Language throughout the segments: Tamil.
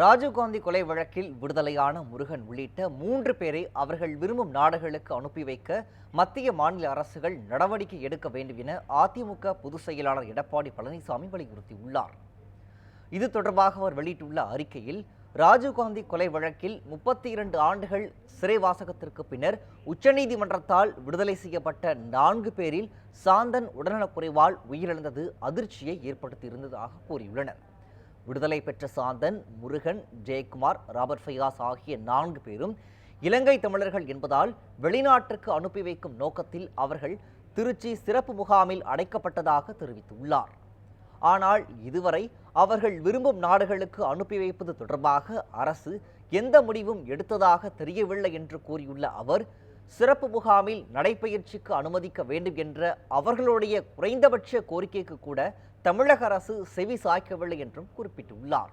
ராஜீவ்காந்தி கொலை வழக்கில் விடுதலையான முருகன் உள்ளிட்ட மூன்று பேரை அவர்கள் விரும்பும் நாடுகளுக்கு அனுப்பி வைக்க மத்திய மாநில அரசுகள் நடவடிக்கை எடுக்க வேண்டும் என அதிமுக பொதுச் செயலாளர் எடப்பாடி பழனிசாமி வலியுறுத்தியுள்ளார். இது தொடர்பாக அவர் வெளியிட்டுள்ள அறிக்கையில் ராஜீவ்காந்தி கொலை வழக்கில் முப்பத்தி இரண்டு ஆண்டுகள் சிறைவாசகத்திற்கு பின்னர் உச்சநீதிமன்றத்தால் விடுதலை செய்யப்பட்ட நான்கு பேரில் சாந்தன் உடல்நலக்குறைவால் உயிரிழந்தது அதிர்ச்சியை ஏற்படுத்தியிருந்ததாக கூறியுள்ளனர். விடுதலை பெற்ற சாந்தன் முருகன் ஜெயக்குமார் ராபர்ட் ஃபையாஸ் ஆகிய நான்கு பேரும் இலங்கை தமிழர்கள் என்பதால் வெளிநாட்டிற்கு அனுப்பி வைக்கும் நோக்கத்தில் அவர்கள் திருச்சி சிறப்பு முகாமில் அடைக்கப்பட்டதாக தெரிவித்துள்ளார். ஆனால் இதுவரை அவர்கள் விரும்பும் நாடுகளுக்கு அனுப்பி வைப்பது தொடர்பாக அரசு எந்த முடிவும் எடுத்ததாக தெரியவில்லை என்று கூறியுள்ள அவர் சிறப்பு முகாமில் நடைபயிற்சிக்கு அனுமதிக்க வேண்டும் என்ற அவர்களுடைய குறைந்தபட்ச கோரிக்கைக்கு கூட தமிழக அரசு செவி சாய்க்கவில்லை என்றும் குறிப்பிட்டுள்ளார்.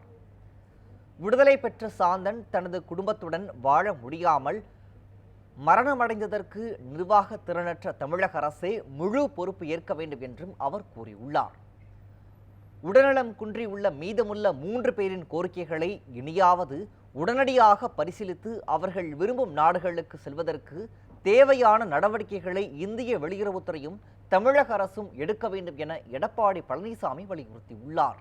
விடுதலை பெற்ற சாந்தன் தனது குடும்பத்துடன் வாழ முடியாமல் மரணமடைந்ததற்கு நிர்வாக திறனற்ற தமிழக அரசே முழு பொறுப்பு ஏற்க வேண்டும் என்றும் அவர் கூறியுள்ளார். உடல்நலம் குன்றியுள்ள மீதமுள்ள மூன்று பேரின் கோரிக்கைகளை இனியாவது உடனடியாக பரிசீலித்து அவர்கள் விரும்பும் நாடுகளுக்கு செல்வதற்கு தேவையான நடவடிக்கைகளை இந்திய வெளியுறவுத்துறையும் தமிழக அரசும் எடுக்க வேண்டும் என எடப்பாடி பழனிசாமி வலியுறுத்தியுள்ளார்.